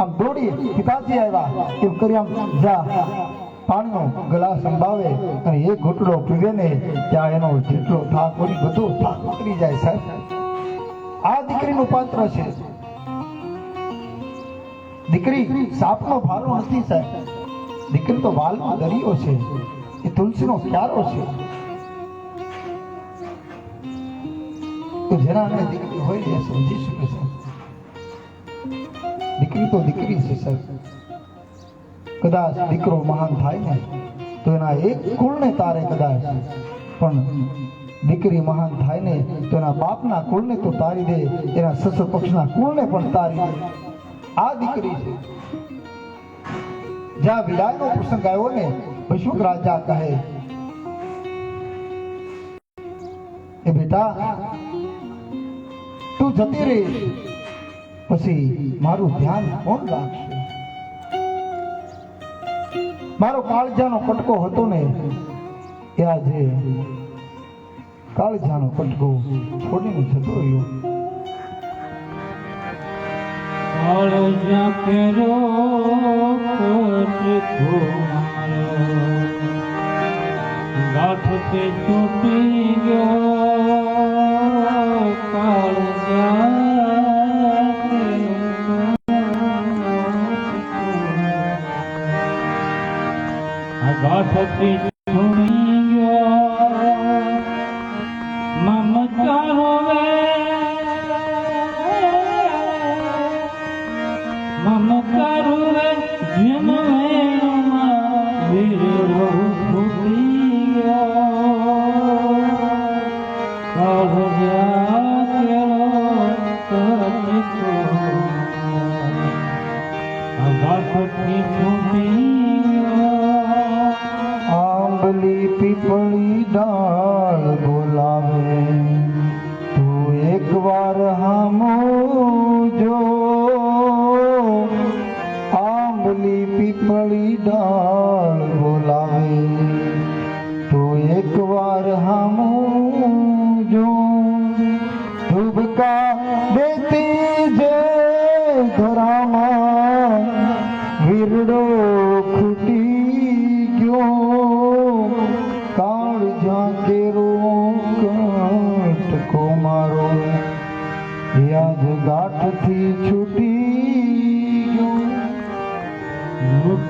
આમ દોડી પિતાજી આવ્યા. એમ કરી આમ, જા, પાણીનો ગ્લાસ સંભાવે અને એક ઘૂંટડો પીવે ને ત્યાં એનો જેટલો થાક હોય, બધો થાક ઉતરી જાય સાહેબ. આ દીકરીનું પાત્ર છે. દીકરી સાપનો ભાલો નથી સાહેબ. દીકરી તો વાલનો દરિયો છે. એ તુલસીનો ક્યારો છે. જેના દીકરી હોય એ સમજી શકે છે. દીકરી તો દીકરી છે સાહેબ. કદાચ દીકરો મહાન થાય ને, તો એના એક કુળને તારે કદાચ. પણ દીકરી મહાન થાય ને, તો એના બાપના કુળને તો તારી દે, એના સસર પક્ષના કુળને પણ તારી દે. આ દીકરી છે. જ્યાં વિદાયનો પ્રસંગ આવ્યો ને પશુક રાજા કહે, એ બેટા, તું જતી રહીશ. પછી મારું ધ્યાન કોણ રાખશે? મારો કાળજાનો કટકો હતો ને, એ આજે કાળજાનો કટકો છોડીને જતો રહ્યો. કાળજા કેરો કોટકો ગાંઠ તે ગયો. પીપળી ડાળ બોલાવે. તું એકવાર હામો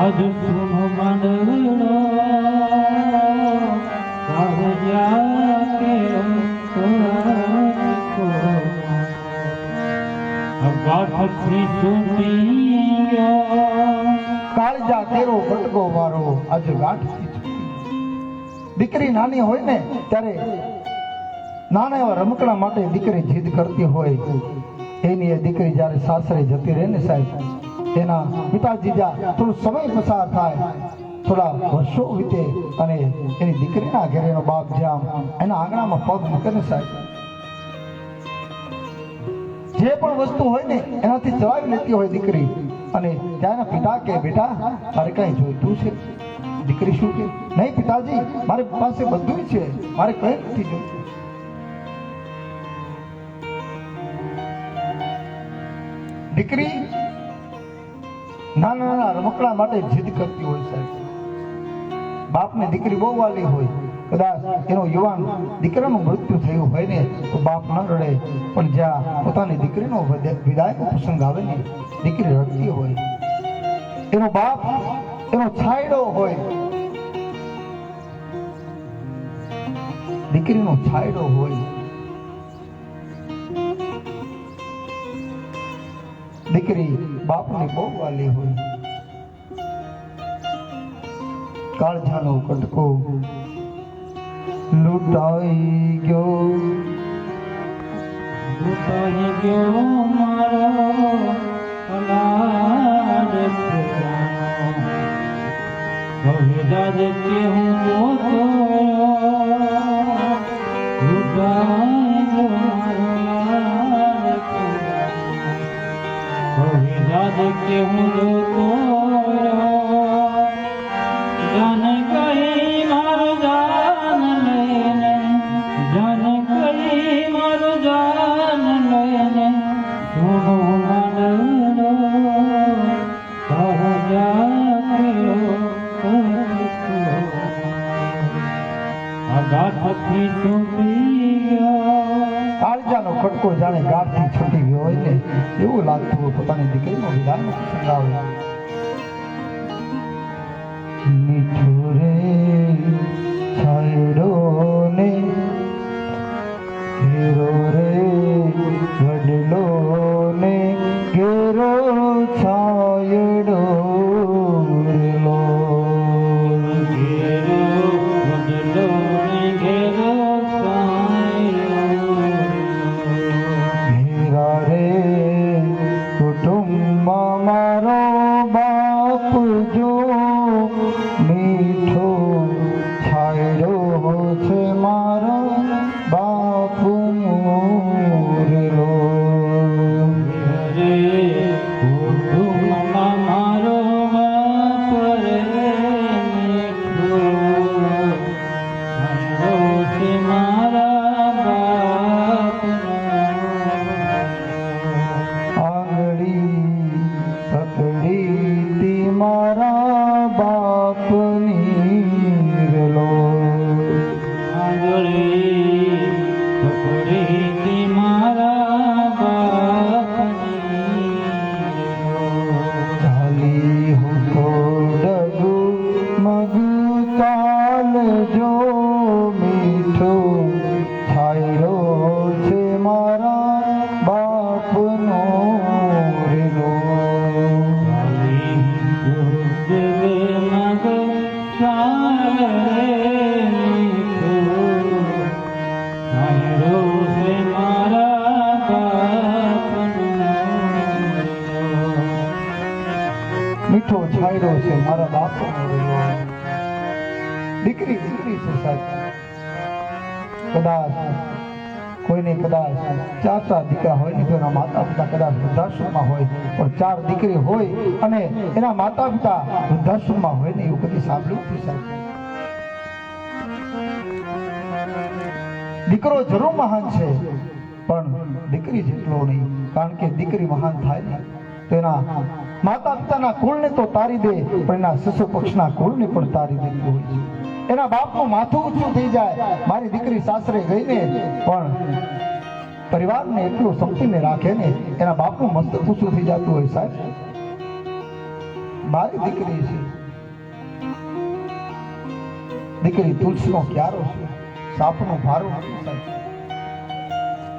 અજ સુન મારો આજે ગાંઠથી દીકરી નાની હોય ને ત્યારે નાના એવા રમકડા માટે દીકરી જીદ કરતી હોય. એની એ દીકરી જ્યારે સાસરે જતી રહે ને સાહેબ પિતાજી જ્યાં થોડો સમય પસાર થાય, થોડા વર્ષો વીતે અને એની દીકરીના ઘરે બાપ જ્યાં એના આંગણામાં પગ મૂકે સાહેબ, જે પણ વસ્તુ હોય ને એનાથી ચલાવી લેતી હોય દીકરી અને ત્યાંના પિતા કે, બેટા તારે કઈ જોઈતું છે? દીકરી શું કે? નહીં પિતાજી, મારી પાસે બધું છે, મારે કઈ નથી જોઈતું. દીકરી નાના નાના રમકડા માટે જીદ કરતી હોય સાહેબ. બાપને દીકરી બહુ વાલી હોય, કદાચ એનો યુવાન દીકરાનું મૃત્યુ થયું હોય ને, તો બાપ ન રડે. પણ જ્યાં પોતાની દીકરીનો વિદા- વિદાયનો પ્રસંગ આવે ને, દીકરી રડતી હોય. એનો બાપ, એનો છાયડો હોય. દીકરીનો છાયડો હોય. દીકરી બાપની બહુ વાલી હોય. કાળજાનો કટકો લૂંટાઈ ગયો. લૂંટાઈ ગયો મારો અનાજ હવે દાદ કેવું કાળજાનો કટકો જાણે ગાઢથી છૂટી ગયો હોય ને એવું લાગતું હોય પોતાની દીકરીનો વિધાન પ્રસંગ મીઠું છાયડો ને હેરો રે વડલો કદાચ કોઈને કદાચ ચાર ચાર દીકરા હોય ને એના માતા પિતા કદાચ વૃદ્ધાશ્રમમાં હોય, પણ ચાર દીકરી હોય અને એના માતા પિતા વૃદ્ધાશ્રમમાં હોય ને, એવું કદી સાંભળ્યું સાહેબ. દીકરો જરૂર મહાન છે, પણ દીકરી જેટલો નહીં, કારણ કે દીકરી મહાન થાય નહીં. તો માતા પિતાના કુળને તો તારી દે, પણ એના શિશુ પક્ષના કુળને પણ તારી દેતી હોય છે. એના બાપનું માથું ઊંચું થઈ જાય. મારી દીકરી સાસરે ગઈને પણ પરિવારને એટલું સંપીને રાખે ને એના બાપનું મસ્તક ઊંચું થઈ જતું હોય સાહેબ. મારી દીકરી છે. દીકરી તુલસીનો ક્યારો છે. સાપનો ભારો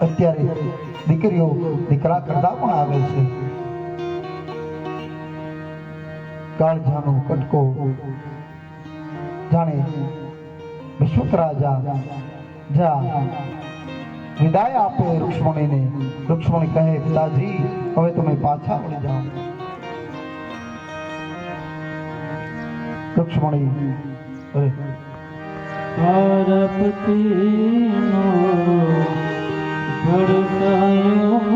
અત્યારે દીકરીઓ દીકરા કરતા પણ આવે છે. કાળજાનો કટકો જાણે વિશ્વક રાજા જા, વિદાય આપે રુક્ષ્મણીને. રુક્ષ્મણી કહે પિતાજી હવે તમે પાછા વળી જાઓ. રુક્ષ્મણી અરે પાર્વતીનો ભડકાયો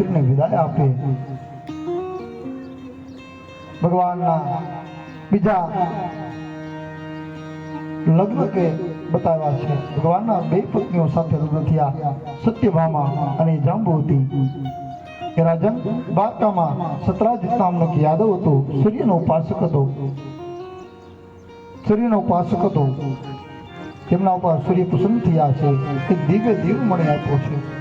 દીકરીને વિદાય આપે. ભગવાનના બીજા લગ્ન કે બતાવ્યા છે. ભગવાનના બે પત્નીઓ સાથે લગ્ન થયા સત્યભામા અને જાંબુવતી. એ રાજન બારકામાં સતરાજીત નામનો યાદવ હતો. સૂર્યનો ઉપાસક હતો. સૂર્યનો ઉપાસક હતો. તેમના ઉપર સૂર્ય પ્રસન્ન થયા છે. તે દિવ્ય દીવ મળી આપ્યો છે.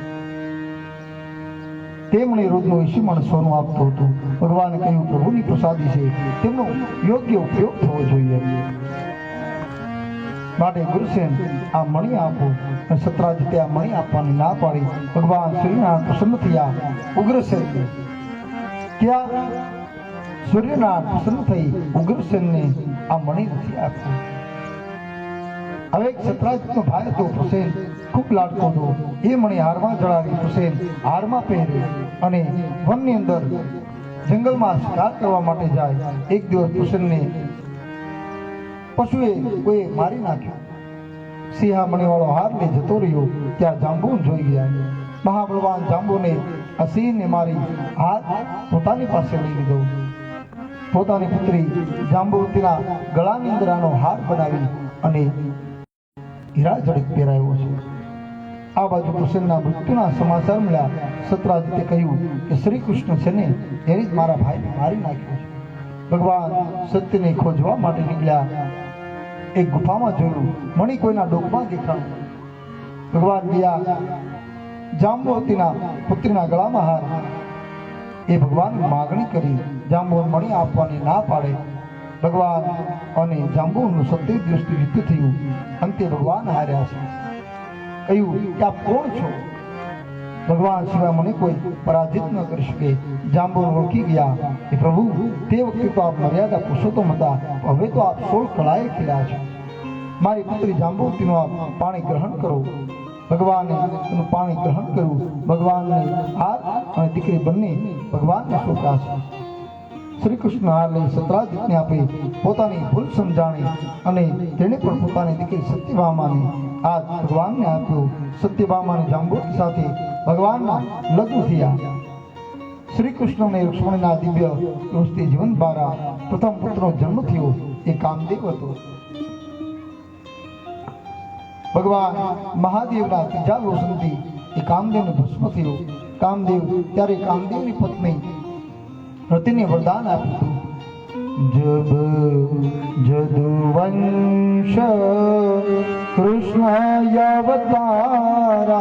તે મણી રોજનું એસી સોનું આપતો હતો. ભગવાને કહ્યું, પ્રભુની પ્રસાદી છે. તેમનો યોગ્ય ઉપયોગ થવો જોઈએ. માટે ગુરુસેન, આ મણી આપો. અને સતરાજીતે આ મણી આપવાની ના પાડી. ભગવાન સૂર્યનારાયણ પ્રસન્ન થયા. ઉગ્રસેન ત્યાં સૂર્યનારાયણ પ્રસન્ન થઈ. ઉગ્રસેનને આ મણી નથી આપ્યું હવે એક ભાઈ હતો હુસેન ખૂબ લાડકો હતો એ મને હારમાં જળાવી હુસેન હારમાં પહેરે અને વનની અંદર જંગલમાં શિકાર કરવા માટે જાય. એક દિવસ હુસેનને પશુએ કોઈ મારી નાખ્યો. સિંહા વાળો હાર લઈ જતો રહ્યો, ત્યાં જાંબુ જોઈ ગયા. મહાબળવાન જાંબુને અસીને મારી હાથ પોતાની પાસે લઈ લીધો. પોતાની પુત્રી જાંબુવતીના ગળાની અંદર આનો હાર બનાવી અને હીરા જડિત પહેરાયો છે. આ બાજુ કૃષ્ણના મૃત્યુના સમાચાર મળ્યા. સત્રાદિત્ય કહ્યું કે શ્રી કૃષ્ણ છે ને, એને જ મારા ભાઈને મારી નાખ્યો છે. ભગવાન સત્યને ખોજવા માટે નીકળ્યા. એક ગુફામાં જોયું મણી કોઈના ડોકમાં દેખાણું. ભગવાન ગયા, જાંબુવતીના પુત્રીના ગળામાં હાર. એ ભગવાન માગણી કરી જાંબુ મણી આપવાની ના પાડે. ભગવાન અને જાંબુનું સત્ય દ્રષ્ટિ યુદ્ધ થયું. અંતે ભગવાન હાર્યા છે. કહ્યું કે આપ કોણ છો? ભગવાન સિવાય મને કોઈ પરાજિત ન કરી શકે. જાંબુ ઓળખી ગયા કે, પ્રભુ, તે વખતે તો આપ મર્યાદા પુરુષોત્તમ હતા. હવે તો આપ સોળ કળાએ ખીલ્યા છો. મારી પુત્રી જાંબુવતીનું આપ પાણી ગ્રહણ કરો. ભગવાને એનું પાણી ગ્રહણ કર્યું. ભગવાનને હાર અને દીકરી બંને ભગવાનને સોંપ્યા છે. શ્રી કૃષ્ણ સતરાજીતને આપી પોતાની ભૂલ સમજાણી અને તેણે પણ પોતાની દીકરી સત્યભામાને આ ભગવાનને આપ્યું. સત્યભામાને જાંબુવતી સાથે ભગવાનના લગ્ન થયા. શ્રી કૃષ્ણ અને રુક્ષ્મણીના દિવ્ય દોસ્તી જીવન દ્વારા પ્રથમ પુત્રનો જન્મ થયો એ કામદેવ હતો. ભગવાન મહાદેવના ત્રીજા રોશનથી એ કામદેવને ભસ્મ થયો. કામદેવ ત્યારે કામદેવની પત્ની રતિને વરદાન આપ્યું હતું જબ જદુવંશ કૃષ્ણ અવતારા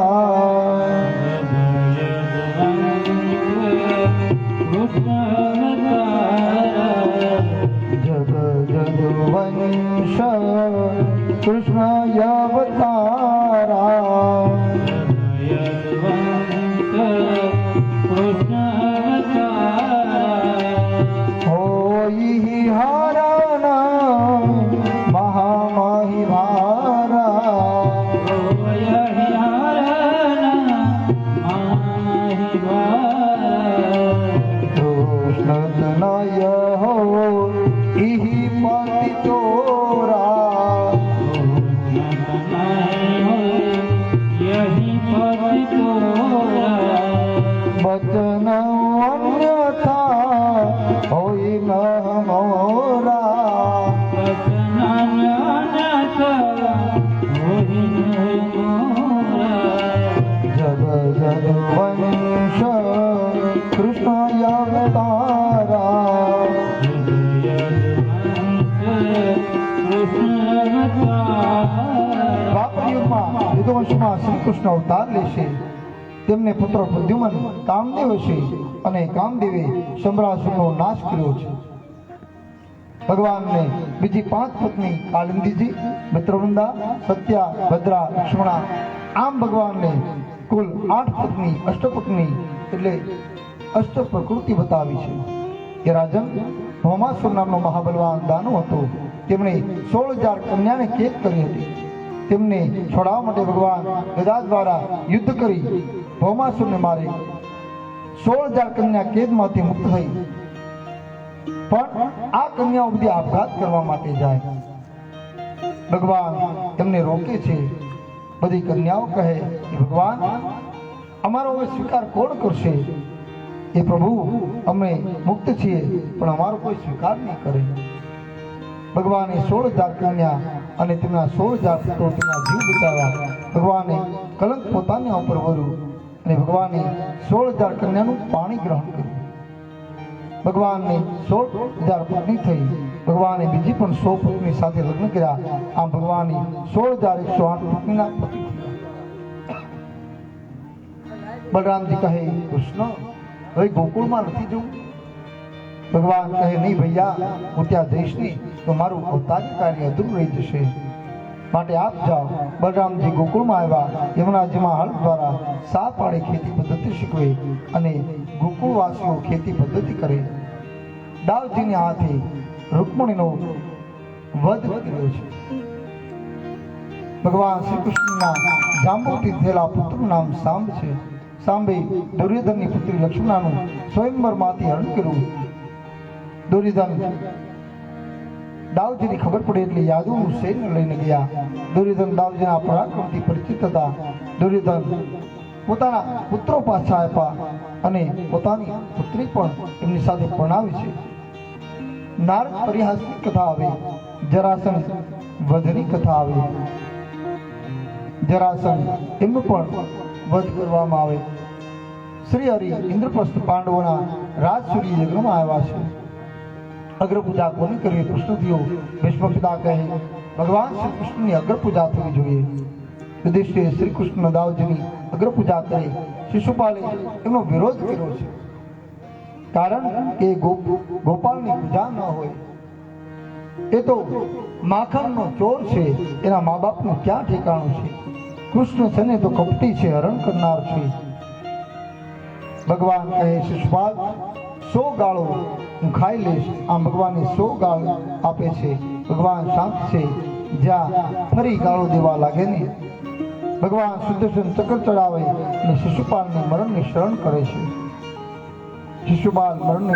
જગ જદુવંશ કૃષ્ણ લેશે તેમને પુત્ર પ્રદ્યુમન કામદેવ છે અને કામદેવે સંભળાસુરનો નાશ કર્યો છે. ભગવાનને બીજી પાંચ પત્ની કાલિંદીજી મિત્રવૃંદા સત્યા, ભદ્રા લક્ષ્મણા આમ ભગવાનને કુલ આઠ પત્ની અષ્ટપત્ની એટલે અષ્ટ પ્રકૃતિ બતાવી છે. કે રાજન ભૌમાસુર નામનો મહાબલવાન દાનુ હતો. તેમણે સોળ હજાર કન્યાને કેદ કરી હતી. તેમને છોડાવવા માટે ભગવાન ગદા દ્વારા યુદ્ધ કરી, ભૌમાસુરને મારી. સોળ હજાર કન્યા કેદમાંથી મુક્ત થઈ. પણ આ કન્યાઓ બધી આપઘાત કરવા માટે જાય. ભગવાન તેમને રોકે છે. બધી કન્યાઓ કહે કે ભગવાન, અમારો હવે સ્વીકાર કોણ કરશે? એ પ્રભુ, અમે મુક્ત છીએ, પણ અમારો કોઈ સ્વીકાર નહીં કરે. ભગવાને સોળ હજાર કન્યા અને તેમના સોળ હજાર પુત્રો તેમના જીવ બચાવ્યા. ભગવાને કલંક પોતાના ઉપર વર્યું અને ભગવાને સોળ હજાર કન્યાનું પાણી ગ્રહણ કર્યું. ભગવાનને સોળ હજાર પત્ની થઈ. ભગવાને બીજી પણ સો પત્ની સાથે લગ્ન કર્યા. આમ ભગવાને સોળ હજાર એકસો આઠ પત્નીના પતિ બલરામજી કહે, કૃષ્ણ, હવે ગોકુળમાં નથી જવું? ભગવાન કહે, નહીં ભૈયા, હું ત્યાં જઈશ નહીં, તો મારું અવતારી કાર્ય અધૂરું રહી જશે. માટે આપ જાઓ, બલરામજી ગોકુળમાં આવ્યા, યમુનાજીમાં હળ દ્વારા સા પાડે ખેતી પદ્ધતિ શીખવે અને ગોકુળવાસીઓ ખેતી પદ્ધતિ કરે. દાવજીને હાથે રૂકમણીનો વધ કર્યો છે. ભગવાન શ્રી કૃષ્ણના જાંબુથી થયેલા પુત્રનું નામ સાંભ છે. સાંભે દુર્યોધનની પુત્રી લક્ષ્મણાનું સ્વયંવરમાંથી હરણ કર્યું. દુર્યોધન દાવજીની ખબર પડી એટલે યાદુ સૈન્ય લઈને ગયા. દુર્યોધન દાવજીના પરાક્રમથી પરિચિત હતા. દુર્યોધન પોતાના પુત્રો પાછા આપ્યા અને પોતાની પુત્રી પણ એમની સાથે પરણાવી છે. નારદ પરિહાસની કથા આવે, જરાસન વધની કથા આવે. જરાસન એમનું પણ વધ કરવામાં આવે. શ્રી હરિ ઇન્દ્રપ્રસ્થ પાંડવોના રાજસૂરી યજ્ઞમાં આવ્યા છે. અગ્રપૂજા કોની કરવી? કૃષ્ણજીઓ ભીષ્મ પિતા કહે, ભગવાન શ્રી કૃષ્ણની અગ્રપૂજા થવી જોઈએ. યુધિષ્ઠિર શ્રી કૃષ્ણ દાવજીની અગ્રપૂજા કરે શિશુપાલે એમનો વિરોધ કર્યો છે. કારણ કે ગોપ, ગોપાલની પૂજા ન હોય. એ તો માખણનો ચોર છે, એના મા બાપનું ક્યાં ઠેકાણું છે? કૃષ્ણ છે ને તો કપટી છે, હરણ કરનાર છે. ભગવાન કહે, શિશુપાલ, સો ગાળો હું ખાઈ લઈશ. આમ ભગવાને સો ગાળ આપે છે. ભગવાન શાંત છે. જ્યાં ફરી ગાળો દેવા લાગે ને. ભગવાન સુદર્શન ચક્ર ચડાવે અને શિશુપાલને મરણને શરણ કરે છે. શિશુપાલ મરણને